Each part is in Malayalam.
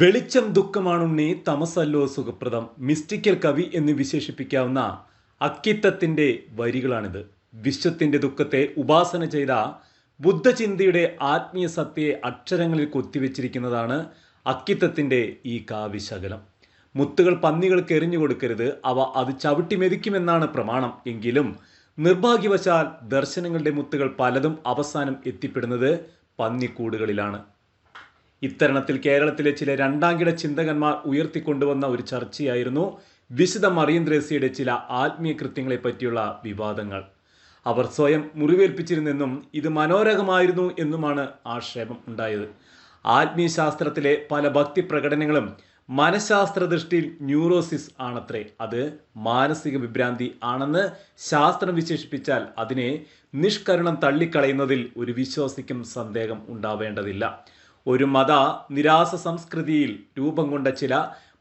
വെളിച്ചം ദുഃഖമാണുണ്ണി തമസല്ലോ സുഖപ്രദം. മിസ്റ്റിക്കൽ കവി എന്ന് വിശേഷിപ്പിക്കാവുന്ന അക്കിത്തത്തിന്റെ വരികളാണിത്. വിശ്വത്തിന്റെ ദുഃഖത്തെ ഉപാസന ചെയ്ത ബുദ്ധചിന്തയുടെ ആത്മീയ സത്യയെ അക്ഷരങ്ങളിൽ കൊത്തിവെച്ചിരിക്കുന്നതാണ് അക്കിത്തത്തിന്റെ ഈ കാവ്യശകലം. മുത്തുകൾ പന്നികൾക്ക് എറിഞ്ഞു കൊടുക്കരുത്. അവ അത് ചവിട്ടി മെതിക്കുമെന്നാണ് പ്രമാണം. എങ്കിലും നിർഭാഗ്യവശാൽ ദർശനങ്ങളുടെ മുത്തുകൾ പലതും അവസാനം എത്തിപ്പെടുന്നത് പന്നിക്കൂടുകളിലാണ്. ഇത്തരണത്തിൽ കേരളത്തിലെ ചില രണ്ടാംകിട ചിന്തകന്മാർ ഉയർത്തിക്കൊണ്ടുവന്ന ഒരു ചർച്ചയായിരുന്നു വിശുദ്ധ മറിയന്ത്രേസിയുടെ ചില ആത്മീയ കൃത്യങ്ങളെ പറ്റിയുള്ള വിവാദങ്ങൾ. അവർ സ്വയം മുറിവേൽപ്പിച്ചിരുന്നെന്നും ഇത് മനോരകമായിരുന്നു എന്നുമാണ് ആക്ഷേപം ഉണ്ടായത്. ആത്മീയ ശാസ്ത്രത്തിലെ പല ഭക്തി പ്രകടനങ്ങളും മനഃശാസ്ത്ര ദൃഷ്ടിയിൽ ന്യൂറോസിസ് ആണത്രേ. അത് മാനസിക വിഭ്രാന്തി ആണെന്ന് ശാസ്ത്രം വിശേഷിപ്പിച്ചാൽ അതിനെ നിഷ്കരണം തള്ളിക്കളയുന്നതിൽ ഒരു വിശ്വാസിക്കും സന്ദേഹം ഉണ്ടാവേണ്ടതില്ല. ഒരു മത നിരാസ സംസ്കൃതിയിൽ രൂപം കൊണ്ട ചില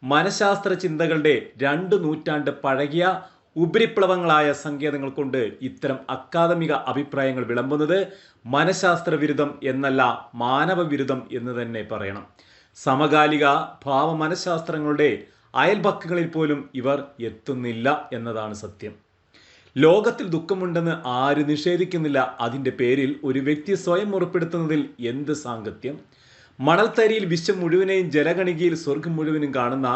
മനഃശാസ്ത്ര ചിന്തകളുടെ രണ്ട് നൂറ്റാണ്ട് പഴകിയ ഉപരിപ്ലവങ്ങളായ സങ്കേതങ്ങൾ കൊണ്ട് ഇത്തരം അക്കാദമിക അഭിപ്രായങ്ങൾ വിളമ്പുന്നത് മനഃശാസ്ത്ര വിരുദ്ധം എന്നല്ല മാനവ വിരുദ്ധം എന്ന് തന്നെ പറയണം. സമകാലിക ഭാവ മനഃശാസ്ത്രങ്ങളുടെ അയൽപക്കങ്ങളിൽ പോലും ഇവർ എത്തുന്നില്ല എന്നതാണ് സത്യം. ലോകത്തിൽ ദുഃഖമുണ്ടെന്ന് ആര് നിഷേധിക്കുന്നില്ല. അതിന്റെ പേരിൽ ഒരു വ്യക്തി സ്വയം ഉറപ്പെടുത്തുന്നതിൽ എന്ത് സാങ്കത്യം? മണൽത്തരിയിൽ വിശ്വം മുഴുവനെയും ജലഗണികയിൽ സ്വർഗം മുഴുവനും കാണുന്ന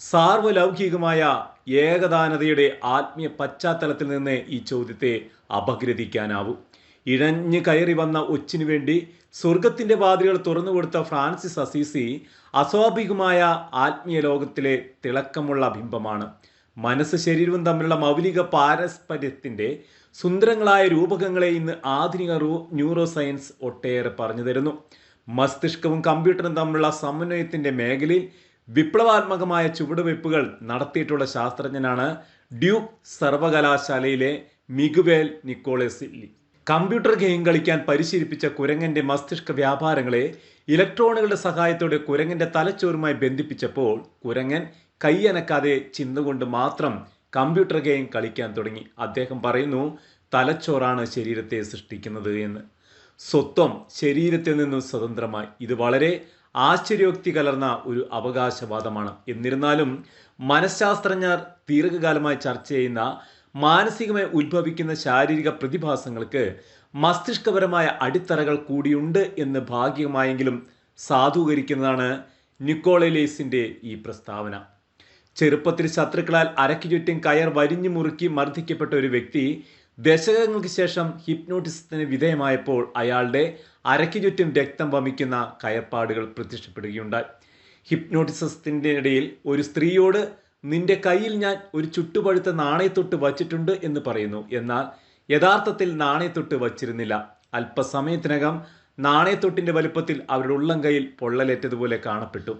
സാർവലൗകികമായ ഏകദാനതയുടെ ആത്മീയ പശ്ചാത്തലത്തിൽ നിന്ന് ഈ ചോദ്യത്തെ അപഗ്രഥിക്കാനാവും. ഇഴഞ്ഞു കയറി വന്ന ഒച്ചിനു വേണ്ടി സ്വർഗത്തിന്റെ വാതിലുകൾ തുറന്നുകൊടുത്ത ഫ്രാൻസിസ് അസീസി അസ്വാഭാവികമായ ആത്മീയ ലോകത്തിലെ തിളക്കമുള്ള ബിംബമാണ്. മനസ്സ് ശരീരവും തമ്മിലുള്ള മൗലിക പാരസ്പര്യത്തിന്റെ സുന്ദരങ്ങളായ രൂപകങ്ങളെ ഇന്ന് ആധുനിക ന്യൂറോ സയൻസ് ഒട്ടേറെ പറഞ്ഞു തരുന്നു. മസ്തിഷ്കവും കമ്പ്യൂട്ടറും തമ്മിലുള്ള സമന്വയത്തിന്റെ മേഖലയിൽ വിപ്ലവാത്മകമായ ചുവടുവയ്പ്പുകൾ നടത്തിയിട്ടുള്ള ശാസ്ത്രജ്ഞനാണ് ഡ്യൂക്ക് സർവകലാശാലയിലെ മിഗുവേൽ നിക്കോളസില്ലി കമ്പ്യൂട്ടർ ഗെയിം കളിക്കാൻ പരിശീലിപ്പിച്ച കുരങ്ങന്റെ മസ്തിഷ്ക വ്യാപാരങ്ങളെ ഇലക്ട്രോണുകളുടെ സഹായത്തോടെ കുരങ്ങന്റെ തലച്ചോറുമായി ബന്ധിപ്പിച്ചപ്പോൾ കുരങ്ങൻ കൈയനക്കാതെ ചിന്തുകൊണ്ട് മാത്രം കമ്പ്യൂട്ടർ ഗെയിം കളിക്കാൻ തുടങ്ങി. അദ്ദേഹം പറയുന്നു തലച്ചോറാണ് ശരീരത്തെ സൃഷ്ടിക്കുന്നത് എന്ന്. സ്വത്വം ശരീരത്തിൽ നിന്നും സ്വതന്ത്രമായി. ഇത് വളരെ ആശ്ചര്യോക്തി കലർന്ന ഒരു അവകാശവാദമാണ്. എന്നിരുന്നാലും മനഃശാസ്ത്രജ്ഞർ ദീർഘകാലമായി ചർച്ച ചെയ്യുന്ന മാനസികമായി ഉത്ഭവിക്കുന്ന ശാരീരിക പ്രതിഭാസങ്ങൾക്ക് മസ്തിഷ്കപരമായ അടിത്തറകൾ കൂടിയുണ്ട് എന്ന് ഭാഗികമായെങ്കിലും സാധൂകരിക്കുന്നതാണ് നിക്കോളലേസിന്റെ ഈ പ്രസ്താവന. ചെറുപ്പത്തിൽ ശത്രുക്കളാൽ അരക്കു ചുറ്റും കയർ വരിഞ്ഞു മുറുക്കി മർദ്ദിക്കപ്പെട്ട ഒരു വ്യക്തി ദശകങ്ങൾക്ക് ശേഷം ഹിപ്നോട്ടിസത്തിന് വിധേയമായപ്പോൾ അയാളുടെ അരയ്ക്ക് ചുറ്റും രക്തം വമിക്കുന്ന കയർപ്പാടുകൾ പ്രത്യക്ഷപ്പെടുകയുണ്ടായി. ഹിപ്നോട്ടിസത്തിന്റെ ഇടയിൽ ഒരു സ്ത്രീയോട് നിന്റെ കയ്യിൽ ഞാൻ ഒരു ചുട്ടുപഴുത്ത നാണയത്തൊട്ട് വച്ചിട്ടുണ്ട് എന്ന് പറയുന്നു. എന്നാൽ യഥാർത്ഥത്തിൽ നാണയത്തൊട്ട് വച്ചിരുന്നില്ല. അല്പസമയത്തിനകം നാണയത്തൊട്ടിന്റെ വലുപ്പത്തിൽ അവരുടെ ഉള്ളം കയ്യിൽ പൊള്ളലേറ്റതുപോലെ കാണപ്പെട്ടു.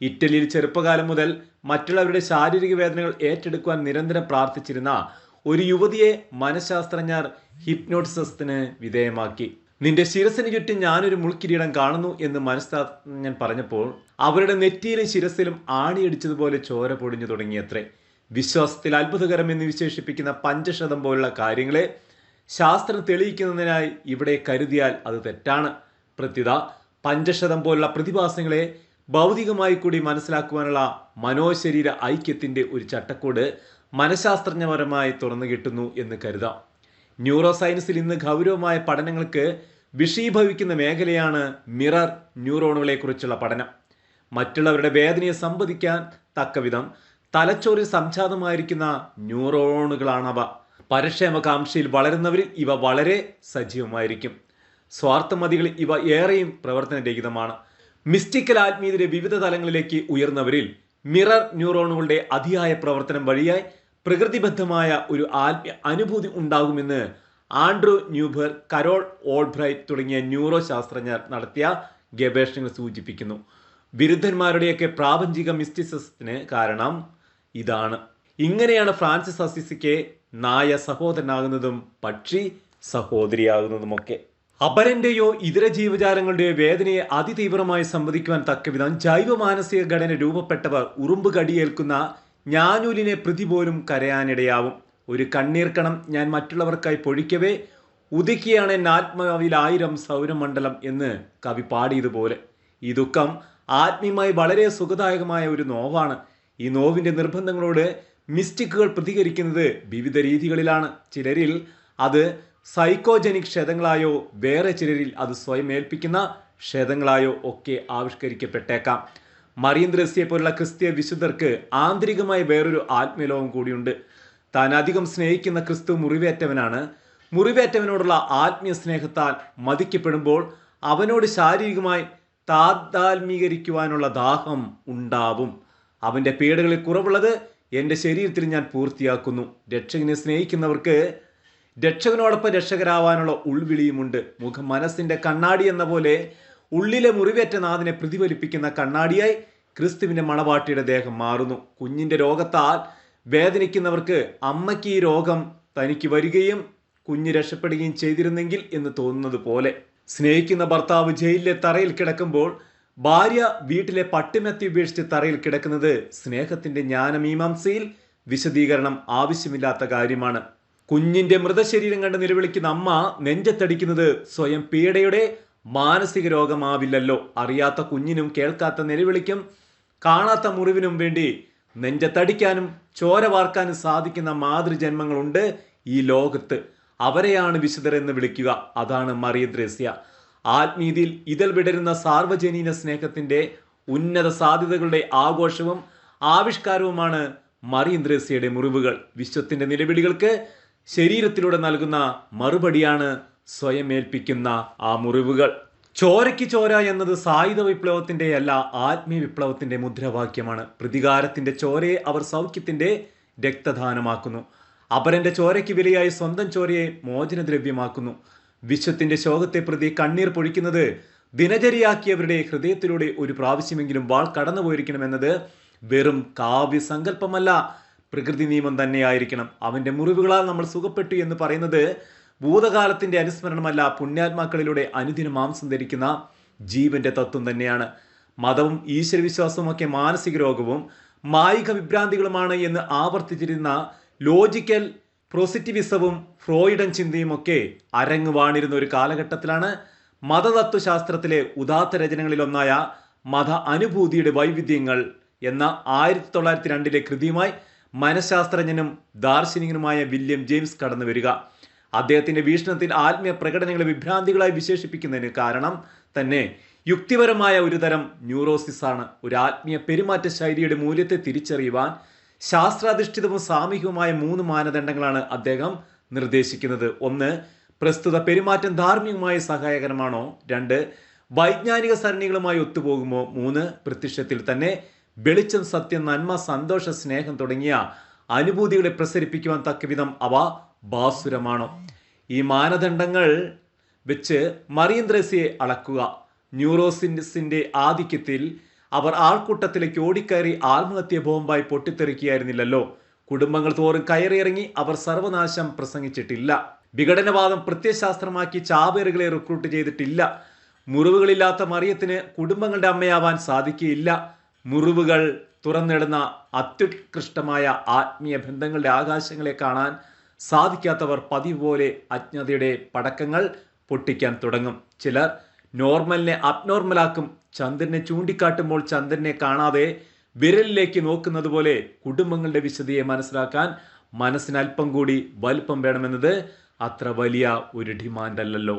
ഇറ്റലിയിൽ ചെറുപ്പകാലം മുതൽ മറ്റുള്ളവരുടെ ശാരീരിക വേദനകൾ ഏറ്റെടുക്കുവാൻ നിരന്തരം പ്രാർത്ഥിച്ചിരുന്ന ഒരു യുവതിയെ മനഃശാസ്ത്രജ്ഞർ ഹിപ്നോട്ടിസത്തിന് വിധേയമാക്കി. നിന്റെ ശിരസിന് ചുറ്റും ഞാനൊരു മുൾക്കിരീടം കാണുന്നു എന്ന് മനഃശാസ്ത്രജ്ഞൻ പറഞ്ഞപ്പോൾ അവരുടെ നെറ്റിയിലും ശിരസിലും ആണിയടിച്ചതുപോലെ ചോര പൊടിഞ്ഞു തുടങ്ങിയത്രേ. വിശ്വാസത്തിൽ അത്ഭുതകരം എന്ന് വിശേഷിപ്പിക്കുന്ന പഞ്ചശതം പോലുള്ള കാര്യങ്ങളെ ശാസ്ത്രം തെളിയിക്കുന്നതിനായി ഇവിടെ കരുതിയാൽ അത് തെറ്റാണ്. പ്രത്യുത പഞ്ചശതം പോലുള്ള പ്രതിഭാസങ്ങളെ ഭൗതികമായി കൂടി മനസ്സിലാക്കുവാനുള്ള മനോശരീര ഐക്യത്തിന്റെ ഒരു ചട്ടക്കൂട് മനഃശാസ്ത്രജ്ഞപരമായി തുറന്നു കിട്ടുന്നു എന്ന് കരുതാം. ന്യൂറോ സയൻസിൽ ഇന്ന് ഗൗരവമായ പഠനങ്ങൾക്ക് വിഷീഭവിക്കുന്ന മേഖലയാണ് മിറർ ന്യൂറോണുകളെ കുറിച്ചുള്ള പഠനം. മറ്റുള്ളവരുടെ വേദനയെ സംവദിക്കാൻ തക്കവിധം തലച്ചോറിൽ സംജാതമായിരിക്കുന്ന ന്യൂറോണുകളാണവ. പരക്ഷേമകാംക്ഷയിൽ വളരുന്നവരിൽ ഇവ വളരെ സജീവമായിരിക്കും. സ്വാർത്ഥമതികളിൽ ഇവ ഏറെയും പ്രവർത്തനരഹിതമാണ്. മിസ്റ്റിക്കൽ ആത്മീയതയുടെ വിവിധ തലങ്ങളിലേക്ക് ഉയർന്നവരിൽ മിറർ ന്യൂറോണുകളുടെ അതിയായ പ്രവർത്തനം വഴിയായി പ്രകൃതിബദ്ധമായ ഒരു ആത്മീയ അനുഭൂതി ഉണ്ടാകുമെന്ന് ആൻഡ്രൂ ന്യൂബർ കരോൾ ഓൾബ്രൈറ്റ് തുടങ്ങിയ ന്യൂറോ ശാസ്ത്രജ്ഞർ നടത്തിയ ഗവേഷണങ്ങൾ സൂചിപ്പിക്കുന്നു. വിരുദ്ധന്മാരുടെയൊക്കെ പ്രാപഞ്ചിക മിസ്റ്റിസത്തിന് കാരണം ഇതാണ്. ഇങ്ങനെയാണ് ഫ്രാൻസിസ് അസിസിക്ക് നായ സഹോദരനാകുന്നതും പക്ഷി സഹോദരിയാകുന്നതുമൊക്കെ. അപരന്റെയോ ഇതര ജീവജാലങ്ങളുടെയോ വേദനയെ അതിതീവ്രമായി സംവദിക്കുവാൻ തക്കവിധം ജൈവ മാനസിക ഘടന രൂപപ്പെട്ടവർ ഉറുമ്പ് കടിയേൽക്കുന്ന ഞാനൂലിനെ പ്രതി പോലും കരയാനിടയാവും. ഒരു കണ്ണീർക്കണം ഞാൻ മറ്റുള്ളവർക്കായി പൊഴിക്കവേ ഉദിക്കുകയാണ് എൻ ആത്മാവിൽ ആയിരം സൗരമണ്ഡലം എന്ന് കവി പാടിയതുപോലെ. ഈ ദുഃഖം ആത്മീയമായി വളരെ സുഖദായകമായ ഒരു നോവാണ്. ഈ നോവിന്റെ നിർബന്ധങ്ങളോട് മിസ്റ്റിക്കുകൾ പ്രതികരിക്കുന്നത് വിവിധ രീതികളിലാണ്. ചിലരിൽ അത് സൈക്കോജനിക് ക്ഷതങ്ങളായോ വേറെ ചിലരിൽ അത് സ്വയം ഏൽപ്പിക്കുന്ന ക്ഷതങ്ങളായോ ഒക്കെ ആവിഷ്കരിക്കപ്പെട്ടേക്കാം. മറിയം ദ്രസ്യെ പോലുള്ള ക്രിസ്തീയ വിശുദ്ധർക്ക് ആന്തരികമായ വേറൊരു ആത്മീയലോകം കൂടിയുണ്ട്. താൻ അധികം സ്നേഹിക്കുന്ന ക്രിസ്തു മുറിവേറ്റവനാണ്. മുറിവേറ്റവനോടുള്ള ആത്മീയ സ്നേഹത്താൽ മതിക്കപ്പെടുമ്പോൾ അവനോട് ശാരീരികമായി താതാത്മീകരിക്കുവാനുള്ള ദാഹം ഉണ്ടാവും. അവന്റെ പീഡകളിൽ കുറവുള്ളത് എന്റെ ശരീരത്തിൽ ഞാൻ പൂർത്തിയാക്കുന്നു. രക്ഷകനെ സ്നേഹിക്കുന്നവർക്ക് രക്ഷകനോടൊപ്പം രക്ഷകരാവാനുള്ള ഉൾവിളിയുമുണ്ട്. മുഖം മനസ്സിന്റെ കണ്ണാടി എന്ന പോലെ ഉള്ളിലെ മുറിവേറ്റ നാഥിനെ പ്രതിഫലിപ്പിക്കുന്ന കണ്ണാടിയായി ക്രിസ്തുവിന്റെ മണവാട്ടിയുടെ ദേഹം മാറുന്നു. കുഞ്ഞിന്റെ രോഗത്താൽ വേദനിക്കുന്നവർക്ക് അമ്മയ്ക്ക് ഈ രോഗം തനിക്ക് വരികയും കുഞ്ഞ് രക്ഷപ്പെടുകയും ചെയ്തിരുന്നെങ്കിൽ എന്ന് തോന്നുന്നത് പോലെ. സ്നേഹിക്കുന്ന ഭർത്താവ് ജയിലിലെ തറയിൽ കിടക്കുമ്പോൾ ഭാര്യ വീട്ടിലെ പട്ടിമെത്തി ഉപേക്ഷിച്ച് തറയിൽ കിടക്കുന്നത് സ്നേഹത്തിന്റെ ജ്ഞാനമീമാംസയിൽ വിശദീകരണം ആവശ്യമില്ലാത്ത കാര്യമാണ്. കുഞ്ഞിന്റെ മൃതശരീരം കണ്ട് നിലവിളിക്കുന്ന അമ്മ നെഞ്ചത്തടിക്കുന്നത് സ്വയം പീഡയുടെ മാനസിക രോഗമാവില്ലല്ലോ. അറിയാത്ത കുഞ്ഞിനും കേൾക്കാത്ത നിലവിളിക്കും കാണാത്ത മുറിവിനും വേണ്ടി നെഞ്ചത്തടിക്കാനും ചോര വാർക്കാനും സാധിക്കുന്ന മാതൃജന്മങ്ങളുണ്ട് ഈ ലോകത്ത്. അവരെയാണ് വിശുദ്ധർ എന്ന് വിളിക്കുക. അതാണ് മറിയദ്രേസ്യ. ആത്മീയതയിൽ ഇതൽ വിടരുന്ന സാർവജനീന സ്നേഹത്തിന്റെ ഉന്നത സാധ്യതകളുടെ ആഘോഷവും ആവിഷ്കാരവുമാണ് മറിയദ്രേസ്യയുടെ മുറിവുകൾ. വിശ്വത്തിന്റെ നിലവിളികൾക്ക് ശരീരത്തിലൂടെ നൽകുന്ന മറുപടിയാണ് സ്വയം ഏൽപ്പിക്കുന്ന ആ മുറിവുകൾ. ചോരയ്ക്ക് ചോര എന്നത് സായുധ വിപ്ലവത്തിന്റെ അല്ല ആത്മീയ വിപ്ലവത്തിന്റെ മുദ്രാവാക്യമാണ്. പ്രതികാരത്തിന്റെ ചോരയെ അവർ സൗഖ്യത്തിന്റെ രക്തദാനമാക്കുന്നു. അപരന്റെ ചോരയ്ക്ക് വിലയായി സ്വന്തം ചോരയെ മോചനദ്രവ്യമാക്കുന്നു. വിശ്വത്തിന്റെ ശോകത്തെ പ്രതി കണ്ണീർ പൊഴിക്കുന്നത് ദിനചര്യയാക്കിയവരുടെ ഹൃദയത്തിലൂടെ ഒരു പ്രാവശ്യമെങ്കിലും വാൾ കടന്നുപോയിരിക്കണമെന്നത് വെറും കാവ്യസങ്കല്പമല്ല. പ്രകൃതി നിയമം തന്നെയായിരിക്കണം. അവന്റെ മുറിവുകളാൽ നമ്മൾ സുഖപ്പെട്ടു എന്ന് പറയുന്നത് ഭൂതകാലത്തിന്റെ അനുസ്മരണമല്ല പുണ്യാത്മാക്കളിലൂടെ അനുദിന മാംസം ധരിക്കുന്ന ജീവന്റെ തത്വം തന്നെയാണ്. മതവും ഈശ്വരവിശ്വാസവും ഒക്കെ മാനസിക രോഗവും മായിക വിഭ്രാന്തികളുമാണ് എന്ന് ആവർത്തിച്ചിരുന്ന ലോജിക്കൽ പ്രോസിറ്റിവിസവും ഫ്രോയിഡൻ ചിന്തയും ഒക്കെ അരങ്ങ് വാണിരുന്ന ഒരു കാലഘട്ടത്തിലാണ് മതതത്വശാസ്ത്രത്തിലെ ഉദാത്ത രചനകളിലൊന്നായ മത അനുഭൂതിയുടെ വൈവിധ്യങ്ങൾ എന്ന ആയിരത്തി തൊള്ളായിരത്തി രണ്ടിലെ കൃതിയുമായി മനഃശാസ്ത്രജ്ഞനും ദാർശനികനുമായ വില്യം ജെയിംസ് കടന്നു വരിക. അദ്ദേഹത്തിന്റെ വീക്ഷണത്തിൽ ആത്മീയ പ്രകടനങ്ങളെ വിഭ്രാന്തികളായി വിശേഷിപ്പിക്കുന്നതിന് കാരണം തന്നെ യുക്തിപരമായ ഒരു തരം ന്യൂറോസിസ് ആണ് ഒരു ആത്മീയ പെരുമാറ്റ ശൈലിയുടെ മൂല്യത്തെ തിരിച്ചറിയുവാൻ ശാസ്ത്രാധിഷ്ഠിതവും സാമൂഹികവുമായ മൂന്ന് മാനദണ്ഡങ്ങളാണ് അദ്ദേഹം നിർദ്ദേശിക്കുന്നത്. ഒന്ന് പ്രസ്തുത പെരുമാറ്റം ധാർമ്മികമായി സഹായകരമാണോ? രണ്ട് വൈജ്ഞാനിക സരണികളുമായി ഒത്തുപോകുമോ? മൂന്ന് പ്രത്യക്ഷത്തിൽ തന്നെ വെളിച്ചം സത്യം നന്മ സന്തോഷ സ്നേഹം തുടങ്ങിയ അനുഭൂതികളെ പ്രസരിപ്പിക്കുവാൻ തക്കവിധം അവ ബാസുരമാണോ. ഈ മാനദണ്ഡങ്ങൾ വെച്ച് മറിയന്ത്രസിയെ അളക്കുക. ന്യൂറോസിൻസിന്റെ ആധിക്യത്തിൽ അവർ ആൾക്കൂട്ടത്തിലേക്ക് ഓടിക്കയറി ആത്മഹത്യ ബോംബായി പൊട്ടിത്തെറിക്കുകയായിരുന്നില്ലല്ലോ. കുടുംബങ്ങൾ തോറും കയറിയിറങ്ങി അവർ സർവനാശം പ്രസംഗിച്ചിട്ടില്ല. വിഘടനവാദം പ്രത്യശാസ്ത്രമാക്കി ചാവേറുകളെ റിക്രൂട്ട് ചെയ്തിട്ടില്ല. മുറിവുകളില്ലാത്ത മറിയത്തിന് കുടുംബങ്ങളുടെ അമ്മയാവാൻ സാധിക്കുകയില്ല. മുറിവുകൾ തുറന്നിടുന്ന അത്യുത്കൃഷ്ടമായ ആത്മീയ ബന്ധങ്ങളുടെ ആകാശങ്ങളെ കാണാൻ സാധിക്കാത്തവർ പതിവ് പോലെ അജ്ഞതയുടെ പടക്കങ്ങൾ പൊട്ടിക്കാൻ തുടങ്ങും. ചിലർ നോർമലിനെ അബ്നോർമലാക്കും. ചന്ദ്രനെ ചൂണ്ടിക്കാട്ടുമ്പോൾ ചന്ദ്രനെ കാണാതെ വിരലിലേക്ക് നോക്കുന്നത് പോലെ കുടുംബങ്ങളുടെ വിശദയെ മനസ്സിലാക്കാൻ മനസ്സിന് അല്പം കൂടി വലുപ്പം വേണമെന്നത് അത്ര വലിയ ഒരു ഡിമാൻഡ് അല്ലല്ലോ